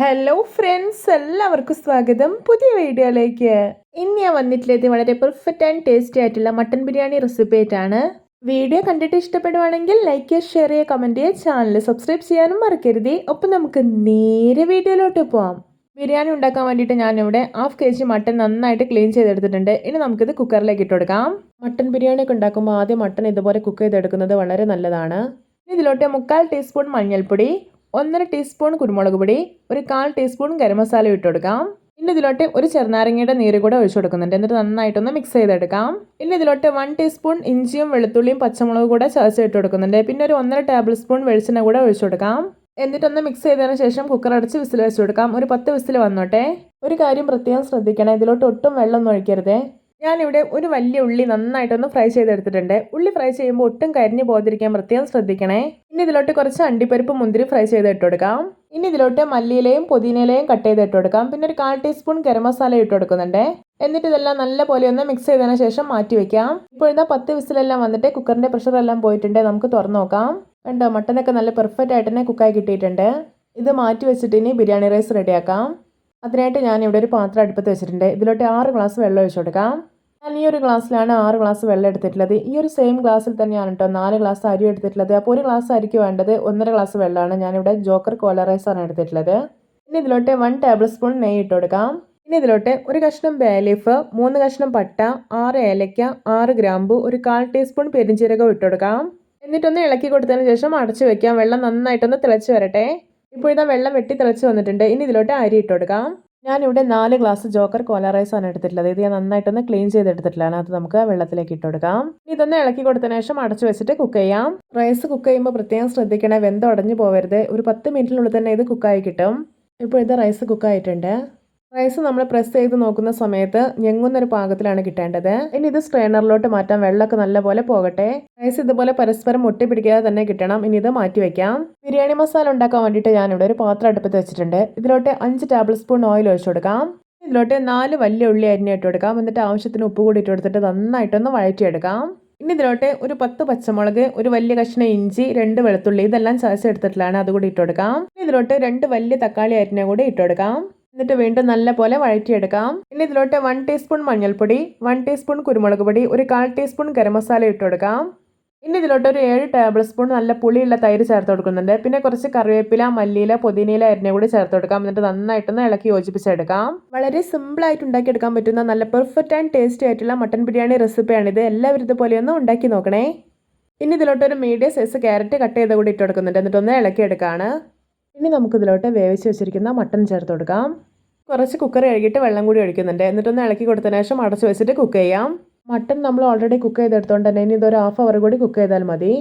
Hello friends എല്ലാവർക്കും സ്വാഗതം. പുതിയ വീഡിയോയിലേക്ക്. ഇന്ന് ഞാൻ വന്നിട്ടുള്ളത് വളരെ പെർഫെക്റ്റ് ആൻഡ് ടേസ്റ്റി ആയിട്ടുള്ള മട്ടൻ ബിരിയാണി റെസിപ്പി ആയിട്ടാണ്. വീഡിയോ കണ്ടിട്ട് ഇഷ്ടപ്പെടുവാണെങ്കിൽ ലൈക്ക് ചെയ്യുക ഷെയർ ചെയ്യുക കമന്റ് ചെയ്യുക ചാനൽ സബ്സ്ക്രൈബ് ചെയ്യാനും മറക്കരുത്. ഒപ്പം നമുക്ക് നേരെ വീഡിയോയിലോട്ട് പോവാം. ബിരിയാണി ഉണ്ടാക്കാൻ വേണ്ടിയിട്ട് ഞാനിവിടെ ഹാഫ് കെ ജി മട്ടൺ നന്നായിട്ട് ക്ലീൻ ചെയ്തെടുത്തിട്ടുണ്ട്. ഇനി നമുക്കിത് കുക്കറിലേക്ക് ഇട്ട് കൊടുക്കാം. മട്ടൻ ബിരിയാണി ഒക്കെ ഉണ്ടാക്കുമ്പോൾ ആദ്യം മട്ടൺ ഇതുപോലെ കുക്ക് ചെയ്തെടുക്കുന്നത് വളരെ നല്ലതാണ്. ഇതിലോട്ട് മുക്കാൽ ടീസ്പൂൺ മഞ്ഞൾപ്പൊടി ഒന്നര ടീസ്പൂൺ കുരുമുളക് പൊടി ഒരു കാൽ ടീസ്പൂൺ ഗരം മസാല ഇട്ട് കൊടുക്കാം. പിന്നെ ഇതിലോട്ട് ഒരു ചെറുനാരങ്ങയുടെ നീര് കൂടെ ഒഴിച്ചു കൊടുക്കുന്നുണ്ട്. എന്നിട്ട് നന്നായിട്ടൊന്ന് മിക്സ് ചെയ്തെടുക്കാം. പിന്നെ ഇതിലോട്ട് വൺ ടീസ്പൂൺ ഇഞ്ചിയും വെളുത്തുള്ളിയും പച്ചമുളകും കൂടെ ചതച്ച് ഇട്ട് കൊടുക്കുന്നുണ്ട്. പിന്നെ ഒരു ഒന്നര ടേബിൾ സ്പൂൺ വെളിച്ചെണ്ണ കൂടെ ഒഴിച്ചു കൊടുക്കാം. എന്നിട്ടൊന്ന് മിക്സ് ചെയ്തതിന് ശേഷം കുക്കർ അടച്ച് വിസിൽ വെച്ച് കൊടുക്കാം. ഒരു പത്ത് വിസിൽ വന്നോട്ടെ. ഒരു കാര്യം പ്രത്യേകം ശ്രദ്ധിക്കണം. ഇതിലോട്ട് ഒട്ടും വെള്ളം ഒഴിക്കരുതേ. ഞാനിവിടെ ഒരു വലിയ ഉള്ളി നന്നായിട്ടൊന്ന് ഫ്രൈ ചെയ്തെടുത്തിട്ടുണ്ട്. ഉള്ളി ഫ്രൈ ചെയ്യുമ്പോൾ ഒട്ടും കരിഞ്ഞു പോകാതിരിക്കാൻ പ്രത്യേകം ശ്രദ്ധിക്കണേ. ഇനി ഇതിലോട്ട് കുറച്ച് അണ്ടിപ്പരിപ്പ് മുന്തിരി ഫ്രൈ ചെയ്ത് ഇട്ട് കൊടുക്കാം ഇനി ഇതിലോട്ട് മല്ലിയിലയും പുതിനയിലയും കട്ട് ചെയ്ത് ഇട്ട് കൊടുക്കാം പിന്നെ ഒരു കാൽ ടീസ്പൂൺ ഗരം മസാല ഇട്ട് കൊടുക്കുന്നുണ്ട് എന്നിട്ട് ഇതെല്ലാം നല്ല പോലെ ഒന്ന് മിക്സ് ചെയ്തതിന് ശേഷം മാറ്റി വെക്കാം. ഇപ്പോഴത്തെ പത്ത് വിസിലെല്ലാം വന്നിട്ട് കുക്കറിന്റെ പ്രഷർ എല്ലാം പോയിട്ടുണ്ട്. നമുക്ക് തുറന്നു നോക്കാം. കണ്ടോ മട്ടനൊക്കെ നല്ല പെർഫെക്റ്റ് ആയിട്ട് തന്നെ കുക്കായി കിട്ടിയിട്ടുണ്ട്. ഇത് മാറ്റി വെച്ചിട്ട് ഇനി ബിരിയാണി റൈസ് റെഡിയാക്കാം അതിനായിട്ട് ഞാൻ ഇവിടെ ഒരു പാത്രം അടുപ്പത്ത് വെച്ചിട്ടുണ്ട്. ഇതിലോട്ട് ആറ് ഗ്ലാസ് വെള്ളം ഒഴിച്ചു കൊടുക്കാം. ഞാൻ ഈ ഒരു ഗ്ലാസ്സിലാണ് ആറ് ഗ്ലാസ് വെള്ളം എടുത്തിട്ടുള്ളത്. ഈ ഒരു സെയിം ഗ്ലാസ്സിൽ തന്നെയാണ് കേട്ടോ നാല് ഗ്ലാസ് അരി എടുത്തിട്ടുള്ളത്. അപ്പോൾ ഒരു ഗ്ലാസ് അരിക്ക് വേണ്ടത് ഒന്നര ഗ്ലാസ് വെള്ളമാണ്. ഞാനിവിടെ ജോക്കർ കോല ആണ് എടുത്തിട്ടുള്ളത്. ഇനി ഇതിലോട്ട് വൺ ടേബിൾ സ്പൂൺ നെയ്യ് ഇട്ട് കൊടുക്കാം. ഇനി ഇതിലോട്ട് ഒരു കഷ്ണം ബേലീഫ് മൂന്ന് കഷ്ണം പട്ട ആറ് ഏലയ്ക്ക ആറ് ഗ്രാമ്പു ഒരു കാൽ ടീസ്പൂൺ പെരിഞ്ചീരകം ഇട്ട് കൊടുക്കാം. എന്നിട്ടൊന്ന് ഇളക്കി കൊടുത്തതിന് ശേഷം അടച്ചു വെക്കാം. വെള്ളം നന്നായിട്ടൊന്ന് തിളച്ച് വരട്ടെ. ഇപ്പോൾ ഇതാ വെള്ളം വെട്ടി തിളച്ച് വന്നിട്ടുണ്ട്. ഇനി ഇതിലോട്ട് അരി ഇട്ട് കൊടുക്കാം. ഞാനിവിടെ നാല് ഗ്ലാസ് ജോക്കർ കോല ആണ് എടുത്തിട്ടുള്ളത്. ഇത് ഞാൻ നന്നായിട്ടൊന്ന് ക്ലീൻ ചെയ്തെടുത്തിട്ടുള്ളതാണ്. അത് നമുക്ക് വെള്ളത്തിലേക്ക് ഇട്ട് കൊടുക്കാം. ഇതൊന്ന് ഇളക്കി കൊടുത്തതിന് ശേഷം അടച്ചു വെച്ചിട്ട് കുക്ക് ചെയ്യാം. റൈസ് കുക്ക് ചെയ്യുമ്പോൾ പ്രത്യേകം ശ്രദ്ധിക്കണേ വെന്ത് ഉടഞ്ഞു പോകരുത് ഒരു പത്ത് മിനിറ്റിനുള്ളിൽ തന്നെ ഇത് കുക്കായി കിട്ടും. ഇപ്പോൾ ഇത് റൈസ് കുക്കായിട്ടുണ്ട്. റൈസ് നമ്മൾ പ്രസ് ചെയ്ത് നോക്കുന്ന സമയത്ത് ഞെങ്ങുന്നൊരു പാകത്തിലാണ് കിട്ടേണ്ടത്. ഇനി ഇത് സ്ട്രെയിനറിലോട്ട് മാറ്റാം വെള്ളമൊക്കെ നല്ലപോലെ പോകട്ടെ. റൈസ് ഇതുപോലെ പരസ്പരം മുട്ടിപ്പിടിക്കാതെ തന്നെ കിട്ടണം. ഇനി ഇത് മാറ്റി വെക്കാം. ബിരിയാണി മസാല ഉണ്ടാക്കാൻ വേണ്ടിയിട്ട് ഞാനിവിടെ ഒരു പാത്രം അടുപ്പത്ത് വെച്ചിട്ടുണ്ട്. ഇതിലോട്ട് അഞ്ച് ടേബിൾ സ്പൂൺ ഓയിൽ ഒഴിച്ചു കൊടുക്കാം. ഇതിലോട്ട് നാല് വലിയ ഉള്ളി അരിഞ്ഞ ഇട്ട് കൊടുക്കാം. എന്നിട്ട് ആവശ്യത്തിന് ഉപ്പ് കൂടി ഇട്ട് കൊടുത്തിട്ട് നന്നായിട്ടൊന്ന് വഴറ്റിയെടുക്കാം. ഇനി ഇതിലോട്ട് ഒരു പത്ത് പച്ചമുളക് ഒരു വലിയ കഷ്ണം ഇഞ്ചി രണ്ട് വെളുത്തുള്ളി ഇതെല്ലാം ചതച്ചെടുത്തിട്ടുള്ളതാണ് അതുകൂടി ഇട്ട് കൊടുക്കാം. ഇതിലോട്ട് രണ്ട് വലിയ തക്കാളി അരിഞ്ഞ കൂടി ഇട്ട് കൊടുക്കാം. എന്നിട്ട് വീണ്ടും നല്ല പോലെ വഴറ്റിയെടുക്കാം. ഇനി ഇതിലോട്ട് വൺ ടീസ്പൂൺ മഞ്ഞൾപ്പൊടി വൺ ടീസ്പൂൺ കുരുമുളക് പൊടി ഒരു കാൽ ടീസ്പൂൺ ഗരം മസാല ഇട്ട് കൊടുക്കാം. ഇനി ഇതിലോട്ട് ഒരു ഏഴ് ടേബിൾ സ്പൂൺ നല്ല പുളിയുള്ള തൈര് ചേർത്ത് കൊടുക്കുന്നുണ്ട്. പിന്നെ കുറച്ച് കറിവേപ്പില മല്ലിയില പുതിനയില അരിഞ്ഞ കൂടി ചേർത്ത് കൊടുക്കാം. എന്നിട്ട് നന്നായിട്ടൊന്ന് ഇളക്കി യോജിപ്പിച്ചെടുക്കാം. വളരെ സിമ്പിൾ ആയിട്ട് ഉണ്ടാക്കിയെടുക്കാൻ പറ്റുന്ന നല്ല പെർഫെക്റ്റ് ആൻഡ് ടേസ്റ്റി ആയിട്ടുള്ള മട്ടൻ ബിരിയാണി റെസിപ്പിയാണിത് എല്ലാവരും ഇതുപോലെ ഒന്ന് ഉണ്ടാക്കി നോക്കണേ. ഇനി ഇതിലോട്ട് ഒരു മീഡിയം സൈസ് ക്യാരറ്റ് കട്ട് ചെയ്ത് കൂടി ഇട്ട് കൊടുക്കുന്നുണ്ട്. എന്നിട്ടൊന്ന് ഇളക്കിയെടുക്കുകയാണ് ഇനി നമുക്ക് ഇതിലോട്ട് വേവിച്ച് വെച്ചിരിക്കുന്ന മട്ടൺ ചേർത്ത് കൊടുക്കാം. കുറച്ച് കുക്കർ കഴുകിയിട്ട് വെള്ളം കൂടി ഒഴിക്കുന്നുണ്ട്. എന്നിട്ടൊന്ന് ഇളക്കി കൊടുത്തതിന് ശേഷം അടച്ചു വെച്ചിട്ട് കുക്ക് ചെയ്യാം. മട്ടൺ നമ്മൾ ഓൾറെഡി കുക്ക് ചെയ്തെടുത്തോണ്ട് തന്നെ ഇനി ഇതൊരു ഹാഫ് അവർ കൂടി കുക്ക് ചെയ്താൽ മതി.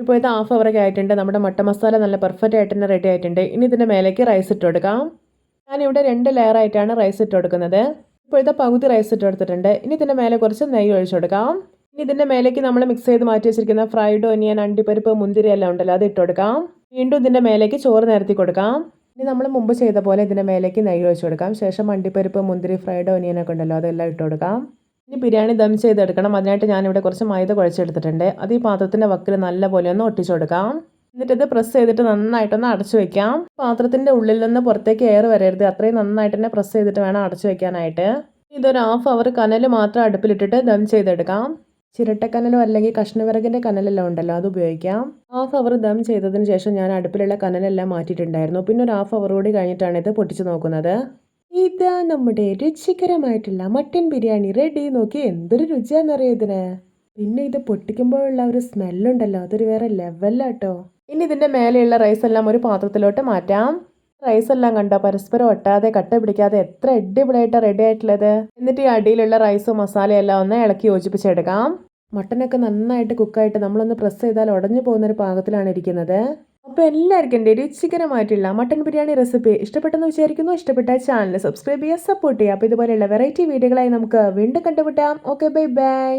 ഇപ്പോൾ ഇത് ഹാഫ് അവറൊക്കെ ആയിട്ടുണ്ട്. നമ്മുടെ മട്ട മസാല നല്ല പെർഫെക്റ്റ് ആയിട്ട് തന്നെ റെഡി ആയിട്ടുണ്ട്. ഇനി ഇതിന്റെ മേലേക്ക് റൈസ് ഇട്ട് കൊടുക്കാം. ഞാനിവിടെ രണ്ട് ലെയർ ആയിട്ടാണ് റൈസ് ഇട്ട് കൊടുക്കുന്നത്. ഇപ്പോഴത്തെ പകുതി റൈസ് ഇട്ട് കൊടുത്തിട്ടുണ്ട്. ഇനി ഇതിന്റെ മേലെ കുറച്ച് നെയ്യ് ഒഴിച്ചു കൊടുക്കാം. ഇനി ഇതിന്റെ മേലേക്ക് നമ്മൾ മിക്സ് ചെയ്ത് മാറ്റി വെച്ചിരിക്കുന്ന ഫ്രൈഡ് ഒനിയൻ അണ്ടിപ്പരിപ്പ് മുന്തിരി എല്ലാം ഉണ്ടല്ലോ അത് ഇട്ട് കൊടുക്കാം. വീണ്ടും ഇതിന്റെ മേലേക്ക് ചോറ് നിരത്തി കൊടുക്കാം. ഇനി നമ്മൾ മുമ്പ് ചെയ്ത പോലെ ഇതിന്റെ മേലേക്ക് നെയ്യ് ഒഴിച്ചു കൊടുക്കാം. ശേഷം മണ്ടിപ്പരിപ്പ് മുന്തിരി ഫ്രൈഡ് ഒനിയനൊക്കെ ഉണ്ടല്ലോ അതെല്ലാം ഇട്ട് കൊടുക്കാം. ഇനി ബിരിയാണി ദം ചെയ്തെടുക്കണം അതിനായിട്ട് ഞാനിവിടെ കുറച്ച് മൈദ കുഴച്ചെടുത്തിട്ടുണ്ട്. അത് ഈ പാത്രത്തിന്റെ വക്കിൽ നല്ലപോലെ ഒന്ന് ഒട്ടിച്ചു കൊടുക്കാം. എന്നിട്ട് ഇത് പ്രസ് ചെയ്തിട്ട് നന്നായിട്ടൊന്ന് അടച്ചു വെക്കാം. പാത്രത്തിന്റെ ഉള്ളിൽ നിന്ന് പുറത്തേക്ക് എയർ വരരുത്. അത്രയും നന്നായിട്ട് തന്നെ പ്രസ് ചെയ്തിട്ട് വേണം അടച്ചു വെക്കാനായിട്ട്. ഇതൊരു ഹാഫ് അവർ കനൽ മാത്രം അടുപ്പിലിട്ടിട്ട് ദം ചെയ്തെടുക്കാം. ചിരട്ടക്കനലോ അല്ലെങ്കിൽ കഷ്ണവിറകിന്റെ കനലെല്ലാം ഉണ്ടല്ലോ അത് ഉപയോഗിക്കാം. ഹാഫ് അവർ ദം ചെയ്തതിന് ശേഷം ഞാൻ അടുപ്പിലുള്ള കനലെല്ലാം മാറ്റിയിട്ടുണ്ടായിരുന്നു. പിന്നെ ഒരു ഹാഫ് അവർ കൂടി കഴിഞ്ഞിട്ടാണ് ഇത് പൊട്ടിച്ച് നോക്കുന്നത്. ഇതാ നമ്മുടെ രുചികരമായിട്ടുള്ള മട്ടൻ ബിരിയാണി റെഡി നോക്കി എന്തൊരു രുചിയാണെന്നറിയോ ഇതിന്? പിന്നെ ഇത് പൊട്ടിക്കുമ്പോഴുള്ള ഒരു സ്മെല്ലുണ്ടല്ലോ അതൊരു വേറെ ലെവലാട്ടോ ഇനി ഇതിന്റെ മേലെയുള്ള റൈസ് എല്ലാം ഒരു പാത്രത്തിലോട്ട് മാറ്റാം. റൈസ് എല്ലാം കണ്ടോ പരസ്പരം ഒട്ടാതെ കട്ട പിടിക്കാതെ എത്ര അടിപൊളിയായിട്ടാണ് റെഡി ആയിട്ടുള്ളത്. എന്നിട്ട് ഈ അടിയിലുള്ള റൈസും മസാലയെല്ലാം ഒന്ന് ഇളക്കി യോജിപ്പിച്ചെടുക്കാം. മട്ടനൊക്കെ നന്നായിട്ട് കുക്കായിട്ട് നമ്മളൊന്ന് പ്രസ് ചെയ്താൽ ഉടഞ്ഞു പോകുന്ന ഒരു പാകത്തിലാണ് ഇരിക്കുന്നത്. അപ്പോൾ എല്ലാവർക്കും എന്റെ രുചികരമായിട്ടുള്ള മട്ടൻ ബിരിയാണി റെസിപ്പി ഇഷ്ടപ്പെട്ടെന്ന് വിചാരിക്കുന്നു. ഇഷ്ടപ്പെട്ട ചാനൽ സബ്സ്ക്രൈബ് ചെയ്യുക സപ്പോർട്ട് ചെയ്യുക. അപ്പോൾ ഇതുപോലെയുള്ള വെറൈറ്റി വീഡിയോകളായി നമുക്ക് വീണ്ടും കണ്ടുപിട്ടാം ഓക്കെ ബൈ ബൈ